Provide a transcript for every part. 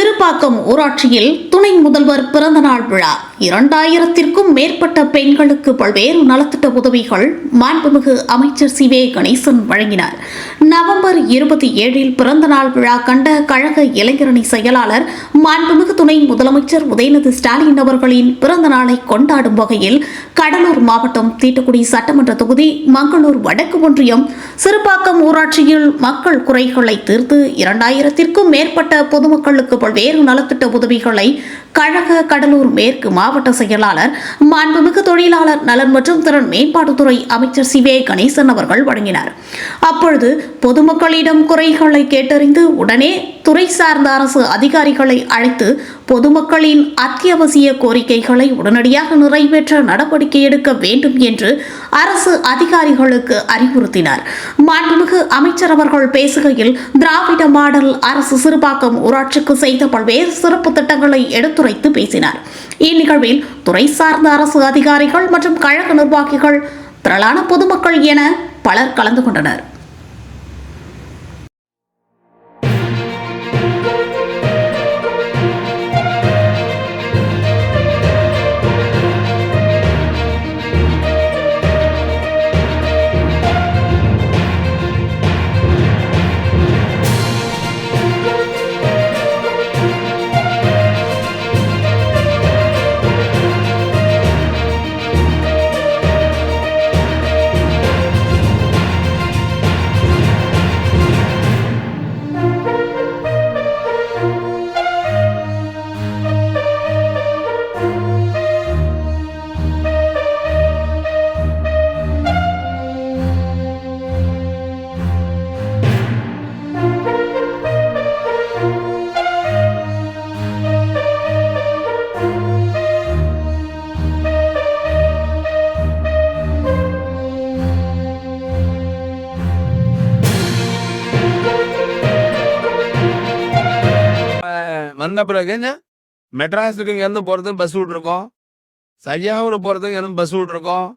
சிறுபாக்கம் ஊராட்சியில் துணை முதல்வர் பிறந்தநாள் விழா. இரண்டாயிரத்திற்கும் மேற்பட்ட பெண்களுக்கு பல்வேறு நலத்திட்ட உதவிகள் மாண்புமிகு அமைச்சர் சி வே கணேசன் வழங்கினார். நவம்பர் இருபத்தி ஏழில் பிறந்தநாள் விழா கண்ட கழக இளைஞரணி செயலாளர் மாண்புமிகு துணை முதலமைச்சர் உதயநிதி ஸ்டாலின் அவர்களின் பிறந்த நாளை கொண்டாடும் வகையில் கடலூர் மாவட்டம் தீட்டுக்குடி சட்டமன்ற தொகுதி மங்களூர் வடக்கு ஒன்றியம் சிறுபாக்கம் ஊராட்சியில் மக்கள் குறைகளை தீர்த்து இரண்டாயிரத்திற்கும் மேற்பட்ட பொதுமக்களுக்கு வேறு நலத்திட்ட உதவிகளை கழக கடலூர் மேற்கு மாவட்ட செயலாளர் மாண்புமிகு தொழிலாளர் நலன் மற்றும் திறன் மேம்பாட்டுத்துறை அமைச்சர் சி. வே. கணேசன் அவர்கள் வழங்கினார். அப்பொழுது பொதுமக்களிடம் குறைகளை கேட்டறிந்து உடனே துறை சார்ந்த அரசு அதிகாரிகளை அழைத்து பொதுமக்களின் அத்தியாவசிய கோரிக்கைகளை உடனடியாக நிறைவேற்ற நடவடிக்கை எடுக்க வேண்டும் என்று அரசு அதிகாரிகளுக்கு அறிவுறுத்தினார். மாண்புமிகு அமைச்சர் அவர்கள் பேசுகையில் திராவிட மாடல் அரசு சிறுபாக்கம் ஊராட்சிக்கு செய்த பல்வேறு சிறப்பு திட்டங்களை எடுத்து எடுத்துரைத்து பேசினார். இந்நிகழ்வில் துறை சார்ந்த அரசு அதிகாரிகள் மற்றும் கழக நிர்வாகிகள் திரளான பொதுமக்கள் என பலர் கலந்து கொண்டனர். வந்த பிறகு மெட்ராஸுக்கு இங்கேருந்து போகிறதுக்கு பஸ் விட்ருக்கோம் சையாவூர் போகிறதுக்கு இங்கேருந்து பஸ் விட்ருக்கோம்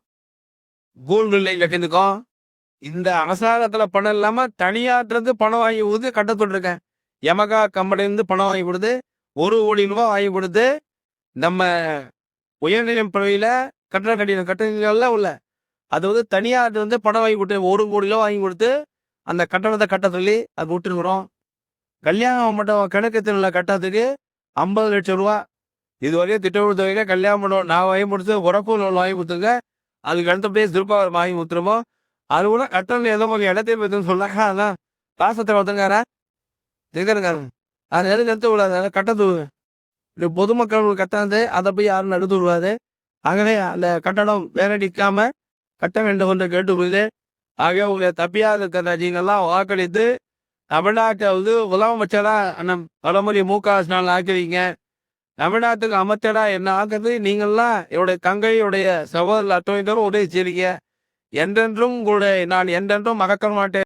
நிலையில் கட்டியிருக்கோம் இந்த அரசாங்கத்தில் பணம் இல்லாமல் தனியார்லேருந்து பணம் வாங்கி கொடுத்து கட்ட யமகா கம்பெனிலேருந்து பணம் வாங்கி கொடுத்து ஒரு கோடி ரூபா வாங்கி கொடுத்து நம்ம உயர்நிலையம் பிறவியில் கட்டண கட்டின கட்டணங்கள்லாம் உள்ள அது வந்து தனியார் வந்து பணம் வாங்கி கொடுத்து ஒரு கோடி ரூபா வாங்கி கொடுத்து அந்த கட்டணத்தை கட்ட சொல்லி அது விட்டுருக்குறோம். கல்யாண மண்டபம் கிழக்கு திருவிழா கட்டத்துக்கு ஐம்பது லட்சம் ரூபா. இது வரையும் திட்டமிட்ட தொகையில கல்யாண மண்டபம் நான் வாங்கி கொடுத்து உறப்பு லோன் வாங்கி கொடுத்துருங்க. அதுக்கு அடுத்த பேர் திருப்பாவர் வாங்கி கொடுத்துருமோ அது கூட கட்டணம் ஏதோ கொஞ்சம் இடத்தையும் பற்றி சொன்னாங்க. அதான் பாசத்தை ஒருத்தங்காரா திகருங்கார அது எதுவும் நிறுத்த விடாது? கட்டத்து இப்படி பொதுமக்கள் கட்டாது அதை போய் யாரும் நடந்து விடுவாது ஆகவே அந்த கட்டணம் வேற கட்ட வேண்டும் என்று கேட்டுக்கொண்டு ஆகவே உங்களை தப்பியாக இருக்கிற நீங்கள்லாம் வாக்களித்து தமிழ்நாட்டை வந்து உலகம் அண்ணன் பலமுறை மு க ஸ்டாலின் ஆக்குவீங்க தமிழ்நாட்டுக்கு அமைச்சரா என்ன ஆக்குறது? நீங்கள்லாம் என்னுடைய தங்கையுடைய சகோதரர் அத்தனை உதவி செய்றீங்க என்றென்றும் கூட நான் என்றென்றும் மறக்க மாட்டேன்.